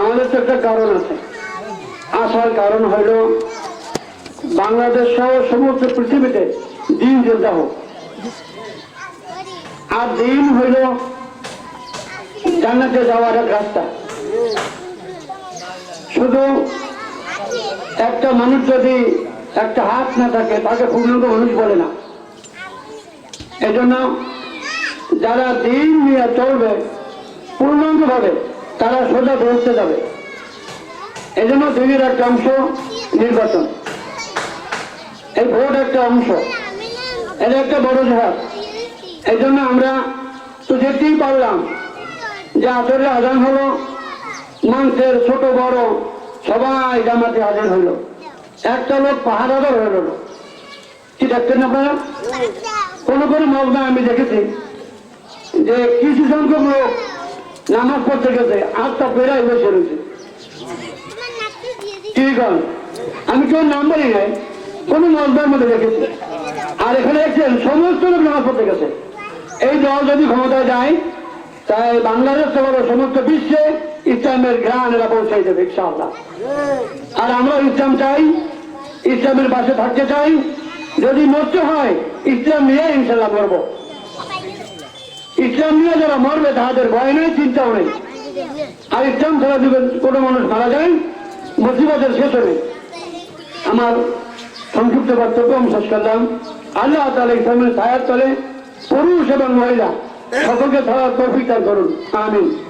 আমাদের তো একটা কারণ আছে। আসার কারণ হইল বাংলাদেশ সহ সমস্ত পৃথিবীতে দিন জ্বলতে হোক। আর দিন হইল জান্নাতে যাওয়ার এক রাস্তা। শুধু একটা মানুষ যদি একটা হাত না থাকে, তাকে পূর্ণাঙ্গ মানুষ বলে না। এজন্য যারা দিন নিয়ে চলবে পূর্ণাঙ্গ ভাবে তারা সোজা পৌঁছতে যাবে। এজন্য দিনের একটা অংশ নির্বাচন। এই ভোট একটা অংশ। এটা একটা বড় ঝাড় এই জন্য আমরা তো যেতেই পারলাম যে আসলে আজান হলো মানুষের ছোট বড় সবাই জামাতে হাজির হইল একটা লোক পাহারাদার হইল না কি দেখছেন আপনারা? কোন কোন মগ্না আমি দেখেছি যে কিছু সংখ্যক লোক নামাজ পড়তে গেছে আটটা পেরাই বসে রয়েছে ঠিক আছে আমি কেউ নাম বলি নাই, কোন মজদার মধ্যে দেখেছি। আর এখানে দেখছেন, সমস্ত লোক নামাজ পড়তে গেছে। এই দল যদি ক্ষমতায় যায়, তাই বাংলাদেশ সহ সমস্ত বিশ্বে ইসলামের ঘ্রাণ এরা পৌঁছাই দেবে, ইনশাআল্লাহ। আর আমরা ইসলাম চাই, ইসলামের পাশে থাকতে চাই। যদি মরতে হয়, ইসলাম নিয়ে ইনশাল্লাহ মরবো ইসলাম নিয়ে যারা মরবে তাদের ভয় নেই, চিন্তাও নেই। আর ইসলাম ছাড়া যদি কোনো মানুষ মারা যায়, মুসিবতের শেষ হবে। আমার সংক্ষিপ্ত বক্তব্য আমি শেষ করলাম। আল্লাহ তালা ইসলামের ছায়ার তলে পুরুষ এবং মহিলা সকলকে ছাড়ার তৌফিক দান করুন। আমিন।